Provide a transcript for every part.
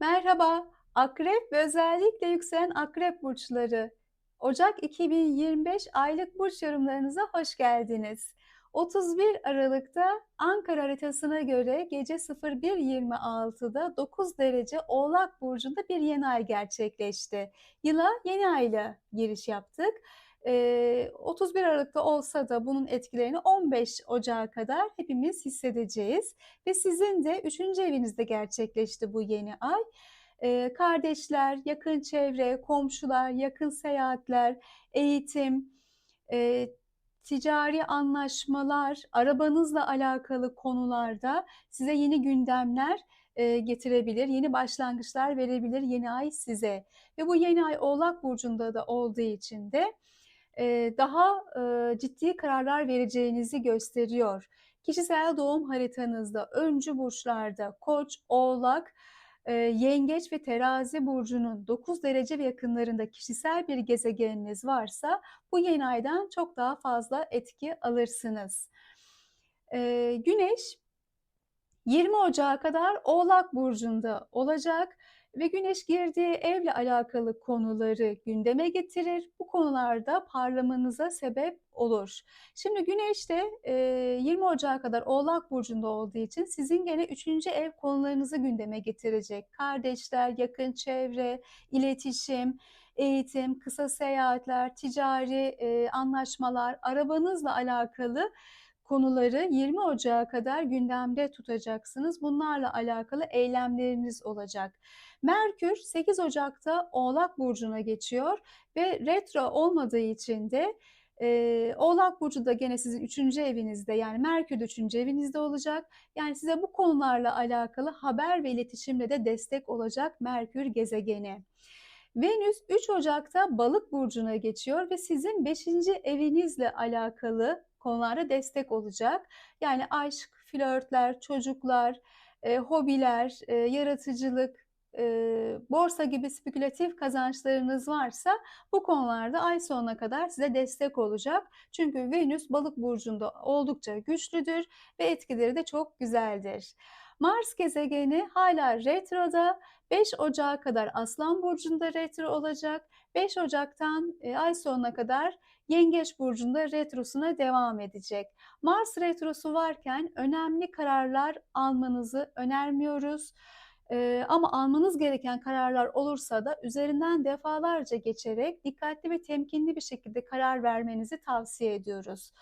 Merhaba, Akrep ve özellikle yükselen Akrep burçları. Ocak 2025 aylık burç yorumlarınıza hoş geldiniz. 31 Aralık'ta Ankara haritasına göre gece 01.26'da 9 derece Oğlak burcunda bir yeni ay gerçekleşti. Yıla yeni ayla giriş yaptık. Ee, 31 Aralık'ta olsa da bunun etkilerini 15 Ocağı kadar hepimiz hissedeceğiz. Ve sizin de 3. evinizde gerçekleşti bu yeni ay. Kardeşler, yakın çevre, komşular, yakın seyahatler, eğitim, ticari anlaşmalar, arabanızla alakalı konularda size yeni gündemler getirebilir, yeni başlangıçlar verebilir yeni ay size. Ve bu yeni ay Oğlak Burcu'nda da olduğu için de daha ciddi kararlar vereceğinizi gösteriyor. Kişisel doğum haritanızda öncü burçlarda Koç, Oğlak, Yengeç ve Terazi burcunun 9 derece ve yakınlarında kişisel bir gezegeniniz varsa bu yeni aydan çok daha fazla etki alırsınız. Güneş 20 Ocağı kadar Oğlak burcunda olacak ve güneş girdiği evle alakalı konuları gündeme getirir. Bu konularda parlamanıza sebep olur. Şimdi güneş de 20 Ocağı kadar Oğlak Burcu'nda olduğu için sizin gene 3. ev konularınızı gündeme getirecek. Kardeşler, yakın çevre, iletişim, eğitim, kısa seyahatler, ticari anlaşmalar, arabanızla alakalı konuları 20 Ocağı kadar gündemde tutacaksınız. Bunlarla alakalı eylemleriniz olacak. Merkür 8 Ocak'ta Oğlak Burcu'na geçiyor ve retro olmadığı için de e, Oğlak Burcu da gene sizin 3. evinizde yani Merkür 3. evinizde olacak. Yani size bu konularla alakalı haber ve iletişimle de destek olacak Merkür gezegeni. Venüs 3 Ocak'ta Balık burcuna geçiyor ve sizin 5. evinizle alakalı konularda destek olacak. Yani aşk, flörtler, çocuklar, e, hobiler, e, yaratıcılık, e, borsa gibi spekülatif kazançlarınız varsa bu konularda ay sonuna kadar size destek olacak. Çünkü Venüs balık burcunda oldukça güçlüdür ve etkileri de çok güzeldir. Mars gezegeni hala retroda 5 Ocağı kadar Aslan Burcu'nda retro olacak. 5 Ocak'tan e, ay sonuna kadar Yengeç Burcu'nda retrosuna devam edecek. Mars retrosu varken önemli kararlar almanızı önermiyoruz. Ee, ama almanız gereken kararlar olursa da üzerinden defalarca geçerek dikkatli ve temkinli bir şekilde karar vermenizi tavsiye ediyoruz.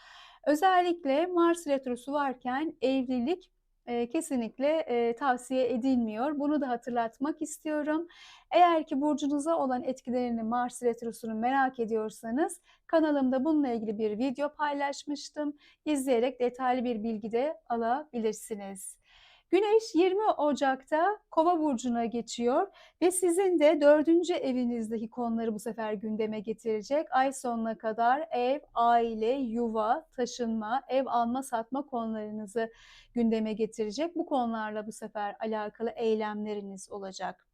Özellikle Mars retrosu varken evlilik e, kesinlikle e, tavsiye edilmiyor. Bunu da hatırlatmak istiyorum. Eğer ki burcunuza olan etkilerini Mars Retrosu'nu merak ediyorsanız kanalımda bununla ilgili bir video paylaşmıştım. İzleyerek detaylı bir bilgi de alabilirsiniz. Güneş 20 Ocak'ta Kova burcuna geçiyor ve sizin de dördüncü evinizdeki konuları bu sefer gündeme getirecek. Ay sonuna kadar ev, aile, yuva, taşınma, ev alma satma konularınızı gündeme getirecek. Bu konularla bu sefer alakalı eylemleriniz olacak.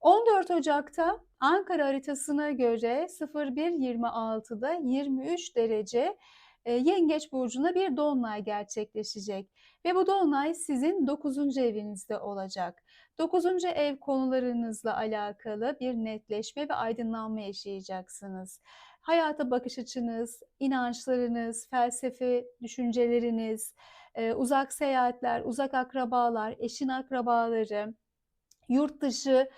14 Ocak'ta Ankara haritasına göre 01.26'da 23 derece Yengeç burcuna bir dolunay gerçekleşecek ve bu dolunay sizin 9. evinizde olacak. 9. ev konularınızla alakalı bir netleşme ve aydınlanma yaşayacaksınız. Hayata bakış açınız, inançlarınız, felsefe düşünceleriniz, uzak seyahatler, uzak akrabalar, eşin akrabaları, yurt dışı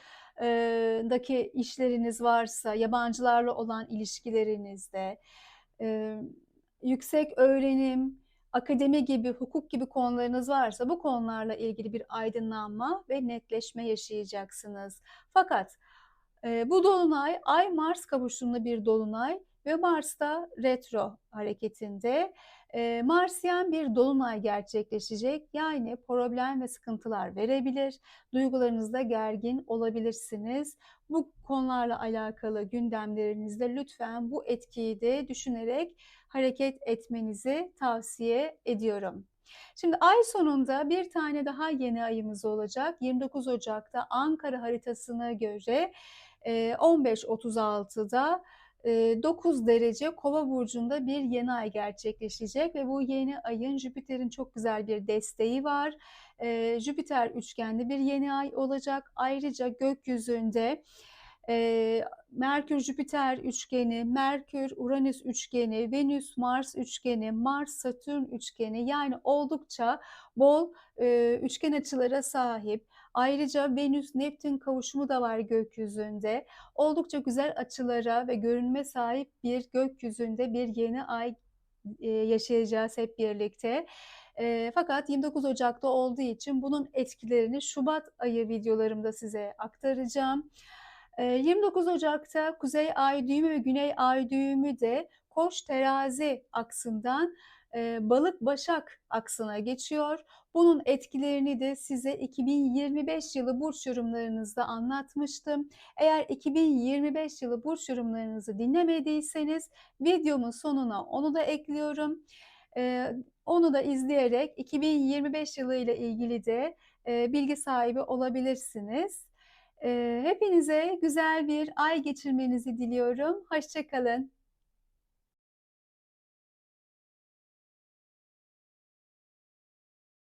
daki işleriniz varsa, yabancılarla olan ilişkilerinizde, yüksek öğrenim, akademi gibi, hukuk gibi konularınız varsa bu konularla ilgili bir aydınlanma ve netleşme yaşayacaksınız. Fakat e, bu dolunay Ay-Mars kavuşumlu bir dolunay ve Mars da retro hareketinde. E, Marsiyen bir dolunay gerçekleşecek. Yani problem ve sıkıntılar verebilir. Duygularınızda gergin olabilirsiniz. Bu konularla alakalı gündemlerinizde lütfen bu etkiyi de düşünerek hareket etmenizi tavsiye ediyorum. Şimdi ay sonunda bir tane daha yeni ayımız olacak. 29 Ocak'ta Ankara haritasına göre 15.36'da eee, 9 derece Kova burcunda bir yeni ay gerçekleşecek ve bu yeni ayın Jüpiter'in çok güzel bir desteği var. Jüpiter üçgenli bir yeni ay olacak. Ayrıca gökyüzünde Merkür-Jüpiter üçgeni, Merkür-Uranüs üçgeni, Venüs-Mars üçgeni, Mars-Satürn üçgeni yani oldukça bol eee, üçgen açılara sahip. Ayrıca Venüs-Neptün kavuşumu da var gökyüzünde. Oldukça güzel açılara ve görünüme sahip bir gökyüzünde bir yeni ay eee, yaşayacağız hep birlikte. Eee, fakat 29 Ocak'ta olduğu için bunun etkilerini şubat ayı videolarımda size aktaracağım. Eee, 29 Ocak'ta Kuzey Ay düğümü ve Güney Ay düğümü de Koç terazi aksından Balık Başak aksına geçiyor. Bunun etkilerini de size 2025 yılı burç yorumlarınızda anlatmıştım. Eğer 2025 yılı burç yorumlarınızı dinlemediyseniz videomun sonuna onu da ekliyorum. Onu da izleyerek 2025 yılı ile ilgili de bilgi sahibi olabilirsiniz. Hepinize güzel bir ay geçirmenizi diliyorum. Hoşça kalın.